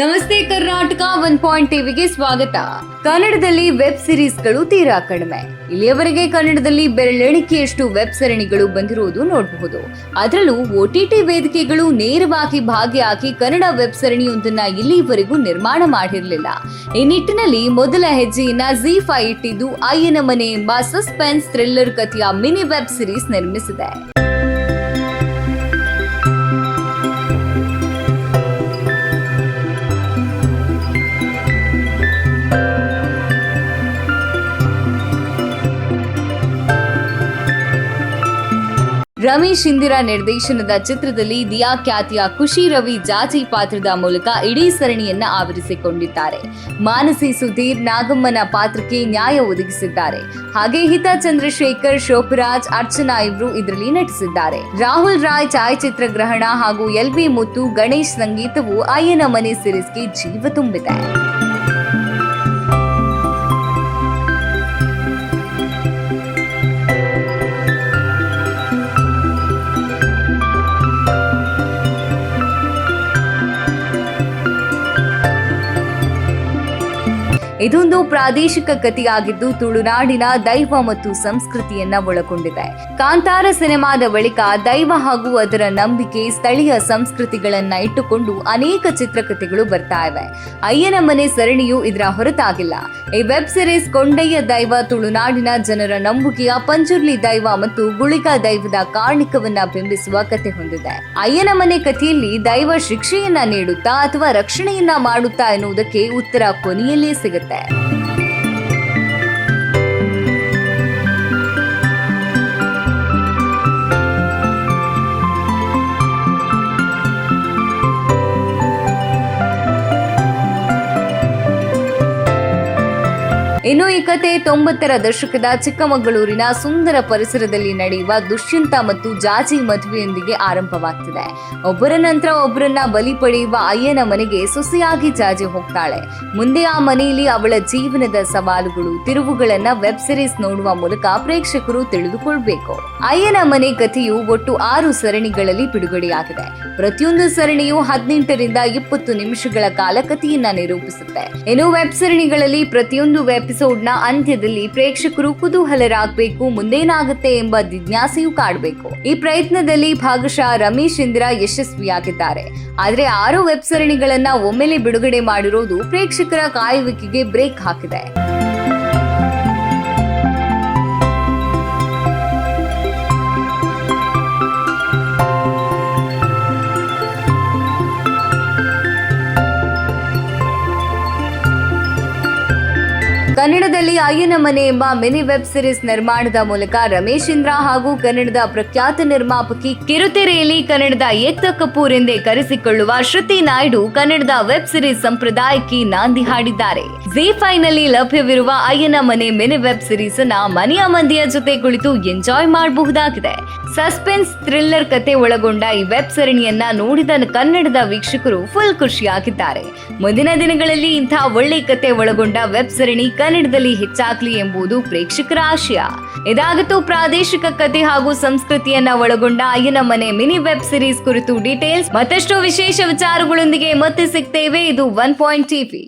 ನಮಸ್ತೆ, Karnataka one point ಟಿವಿಗೆ ಸ್ವಾಗತ. ಕನ್ನಡದಲ್ಲಿ ವೆಬ್ ಸಿರೀಸ್ಗಳು ತೀರಾ ಕಡಿಮೆ. ಇಲ್ಲಿಯವರೆಗೆ ಕನ್ನಡದಲ್ಲಿ ಬೆರಳೆಣಿಕೆಯಷ್ಟು ವೆಬ್ ಸರಣಿಗಳು ಬಂದಿರುವುದು ನೋಡಬಹುದು. ಅದರಲ್ಲೂ ಒಟಿಟಿ ವೇದಿಕೆಗಳು ನೇರವಾಗಿ ಭಾಗಿಯಾಗಿ ಕನ್ನಡ ವೆಬ್ ಸರಣಿಯೊಂದನ್ನ ಇಲ್ಲಿವರೆಗೂ ನಿರ್ಮಾಣ ಮಾಡಿರಲಿಲ್ಲ. ಈ ನಿಟ್ಟಿನಲ್ಲಿ ಮೊದಲ ಹೆಜ್ಜೆಯನ್ನ ಜಿ ಫೈ ಇಟ್ಟಿದ್ದು, ಅಯ್ಯನ ಮನೆ ಎಂಬ ಸಸ್ಪೆನ್ಸ್ ಥ್ರಿಲ್ಲರ್ ಕಥೆಯ ಮಿನಿ ವೆಬ್ ಸಿರೀಸ್ ನಿರ್ಮಿಸಿದೆ. ರಮೇಶ್ ಇಂದಿರಾ ನಿರ್ದೇಶನದ ಚಿತ್ರದಲ್ಲಿ ದಿಯಾ ಖ್ಯಾತಿಯ ಖುಷಿ ರವಿ ಜಾಜಿ ಪಾತ್ರದ ಮೂಲಕ ಇಡೀ ಸರಣಿಯನ್ನ ಆವರಿಸಿಕೊಂಡಿದ್ದಾರೆ. ಮಾನಸಿ ಸುಧೀರ್ ನಾಗಮ್ಮನ ಪಾತ್ರಕ್ಕೆ ನ್ಯಾಯ ಒದಗಿಸಿದ್ದಾರೆ. ಹಾಗೆ ಹಿತಾ ಚಂದ್ರಶೇಖರ್ ಶೋಭರಾಜ್ ಅರ್ಚನಾ ಇವರು ಇದರಲ್ಲಿ ನಟಿಸಿದ್ದಾರೆ. ರಾಹುಲ್ ರಾಯ್ ಛಾಯಾಚಿತ್ರ ಗ್ರಹಣ ಹಾಗೂ ಎಲ್ ವಿ ಮುತ್ತು ಗಣೇಶ್ ಸಂಗೀತವು ಅಯ್ಯನ ಮನೆ ಸಿರೀಸ್ಗೆ ಜೀವ ತುಂಬಿದೆ. ಇದೊಂದು ಪ್ರಾದೇಶಿಕ ಕಥೆಯಾಗಿದ್ದು ತುಳುನಾಡಿನ ದೈವ ಮತ್ತು ಸಂಸ್ಕೃತಿಯನ್ನ ಒಳಗೊಂಡಿದೆ. ಕಾಂತಾರ ಸಿನಿಮಾದ ಬಳಿಕ ದೈವ ಹಾಗೂ ಅದರ ನಂಬಿಕೆ ಸ್ಥಳೀಯ ಸಂಸ್ಕೃತಿಗಳನ್ನ ಇಟ್ಟುಕೊಂಡು ಅನೇಕ ಚಿತ್ರಕಥೆಗಳು ಬರ್ತಾ ಇವೆ. ಅಯ್ಯನ ಮನೆ ಸರಣಿಯು ಇದರ ಹೊರತಾಗಿಲ್ಲ. ಈ ವೆಬ್ ಸಿರೀಸ್ ಕೊಂಡಯ್ಯ ದೈವ, ತುಳುನಾಡಿನ ಜನರ ನಂಬಿಕೆಯ ಪಂಜುರ್ಲಿ ದೈವ ಮತ್ತು ಗುಳಿಗ ದೈವದ ಕಾರ್ಣಿಕವನ್ನ ಬಿಂಬಿಸುವ ಕಥೆ ಹೊಂದಿದೆ. ಅಯ್ಯನ ಮನೆ ಕಥೆಯಲ್ಲಿ ದೈವ ಶಿಕ್ಷೆಯನ್ನ ನೀಡುತ್ತಾ ಅಥವಾ ರಕ್ಷಣೆಯನ್ನ ಮಾಡುತ್ತಾ ಎನ್ನುವುದಕ್ಕೆ ಉತ್ತರ ಕೊನೆಯಲ್ಲೇ ಸಿಗುತ್ತೆ. that. ಇನ್ನು ಈ ಕತೆ ತೊಂಬತ್ತರ ದಶಕದ ಚಿಕ್ಕಮಗಳೂರಿನ ಸುಂದರ ಪರಿಸರದಲ್ಲಿ ನಡೆಯುವ ದುಷ್ಯಂತ ಮತ್ತು ಜಾಜಿ ಮದುವೆಯೊಂದಿಗೆ ಆರಂಭವಾಗ್ತಿದೆ. ಒಬ್ಬರ ನಂತರ ಒಬ್ಬರನ್ನ ಬಲಿ ಪಡೆಯುವ ಅಯ್ಯನ ಮನೆಗೆ ಸೊಸೆಯಾಗಿ ಜಾಜಿ ಹೋಗ್ತಾಳೆ. ಮುಂದೆ ಆ ಮನೆಯಲ್ಲಿ ಅವಳ ಜೀವನದ ಸವಾಲುಗಳು, ತಿರುವುಗಳನ್ನ ವೆಬ್ ಸಿರೀಸ್ ನೋಡುವ ಮೂಲಕ ಪ್ರೇಕ್ಷಕರು ತಿಳಿದುಕೊಳ್ಬೇಕು. ಅಯ್ಯನ ಮನೆ ಕಥೆಯು ಒಟ್ಟು ಆರು ಸರಣಿಗಳಲ್ಲಿ ಬಿಡುಗಡೆಯಾಗಿದೆ. ಪ್ರತಿಯೊಂದು ಸರಣಿಯು ಹದಿನೆಂಟರಿಂದ ಇಪ್ಪತ್ತು ನಿಮಿಷಗಳ ಕಾಲ ಕಥೆಯನ್ನ ನಿರೂಪಿಸುತ್ತೆ. ಇನ್ನು ವೆಬ್ ಸರಣಿಗಳಲ್ಲಿ ಪ್ರತಿಯೊಂದು ಎಪಿಸೋಡ್ನ ಅಂತ್ಯದಲ್ಲಿ ಪ್ರೇಕ್ಷಕರು ಕುತೂಹಲರಾಗಬೇಕು, ಮುಂದೇನಾಗುತ್ತೆ ಎಂಬ ಜಿಜ್ಞಾಸೆಯೂ ಕಾಡಬೇಕು. ಈ ಪ್ರಯತ್ನದಲ್ಲಿ ಭಾಗಶಃ ರಮೇಶ್ ಇಂದ್ರ ಯಶಸ್ವಿಯಾಗಿದ್ದಾರೆ. ಆದ್ರೆ ಆರು ವೆಬ್ ಸರಣಿಗಳನ್ನ ಒಮ್ಮೆಲೆ ಬಿಡುಗಡೆ ಮಾಡಿರೋದು ಪ್ರೇಕ್ಷಕರ ಕಾಯುವಿಕೆಗೆ ಬ್ರೇಕ್ ಹಾಕಿದೆ. ಕನ್ನಡದಲ್ಲಿ ಅಯ್ಯನ ಮನೆ ಎಂಬ ಮಿನಿ ವೆಬ್ ಸಿರೀಸ್ ನಿರ್ಮಾಣದ ಮೂಲಕ ರಮೇಶ್ ಇಂದ್ರ ಹಾಗೂ ಕನ್ನಡದ ಪ್ರಖ್ಯಾತ ನಿರ್ಮಾಪಕಿ ಕಿರುತೆರೆಯಲ್ಲಿ ಕನ್ನಡದ ಎತ್ತ ಕಪೂರ್ ಎಂದೇ ಕರೆಸಿಕೊಳ್ಳುವ ಶ್ರುತಿ ನಾಯ್ಡು ಕನ್ನಡದ ವೆಬ್ ಸಿರೀಸ್ ಸಂಪ್ರದಾಯಕ್ಕೆ ನಾಂದಿ ಹಾಡಿದ್ದಾರೆ. ಜಿ ನಲ್ಲಿ ಲಭ್ಯವಿರುವ ಅಯ್ಯನ ಮನೆ ಮಿನಿ ವೆಬ್ ಸಿರೀಸ್ ಅನ್ನ ಮನೆಯ ಮಂದಿಯ ಜೊತೆ ಕುಳಿತು ಎಂಜಾಯ್ ಮಾಡಬಹುದಾಗಿದೆ. ಸಸ್ಪೆನ್ಸ್, ಥ್ರಿಲ್ಲರ್ ಕತೆ ಒಳಗೊಂಡ ಈ ವೆಬ್ ಸರಣಿಯನ್ನ ನೋಡಿದ ಕನ್ನಡದ ವೀಕ್ಷಕರು ಫುಲ್ ಖುಷಿಯಾಗಿದ್ದಾರೆ. ಮುಂದಿನ ದಿನಗಳಲ್ಲಿ ಇಂಥ ಒಳ್ಳೆ ಕತೆ ಒಳಗೊಂಡ ವೆಬ್ ಸರಣಿ ಕನ್ನಡದಲ್ಲಿ ಹೆಚ್ಚಾಗ್ಲಿ ಎಂಬುದು ಪ್ರೇಕ್ಷಕರ ಆಶಯ. ಇದಾಗಿತ್ತು ಪ್ರಾದೇಶಿಕ ಕತೆ ಹಾಗೂ ಸಂಸ್ಕೃತಿಯನ್ನ ಒಳಗೊಂಡ Ayyana Mane mini web series ಕುರಿತು ಡೀಟೇಲ್ಸ್ ಮತ್ತಷ್ಟು ವಿಶೇಷ ವಿಚಾರಗಳೊಂದಿಗೆ ಮತ್ತೆ ಸಿಗ್ತೇವೆ. ಇದು ಒನ್ ಪಾಯಿಂಟ್ ಟಿವಿ.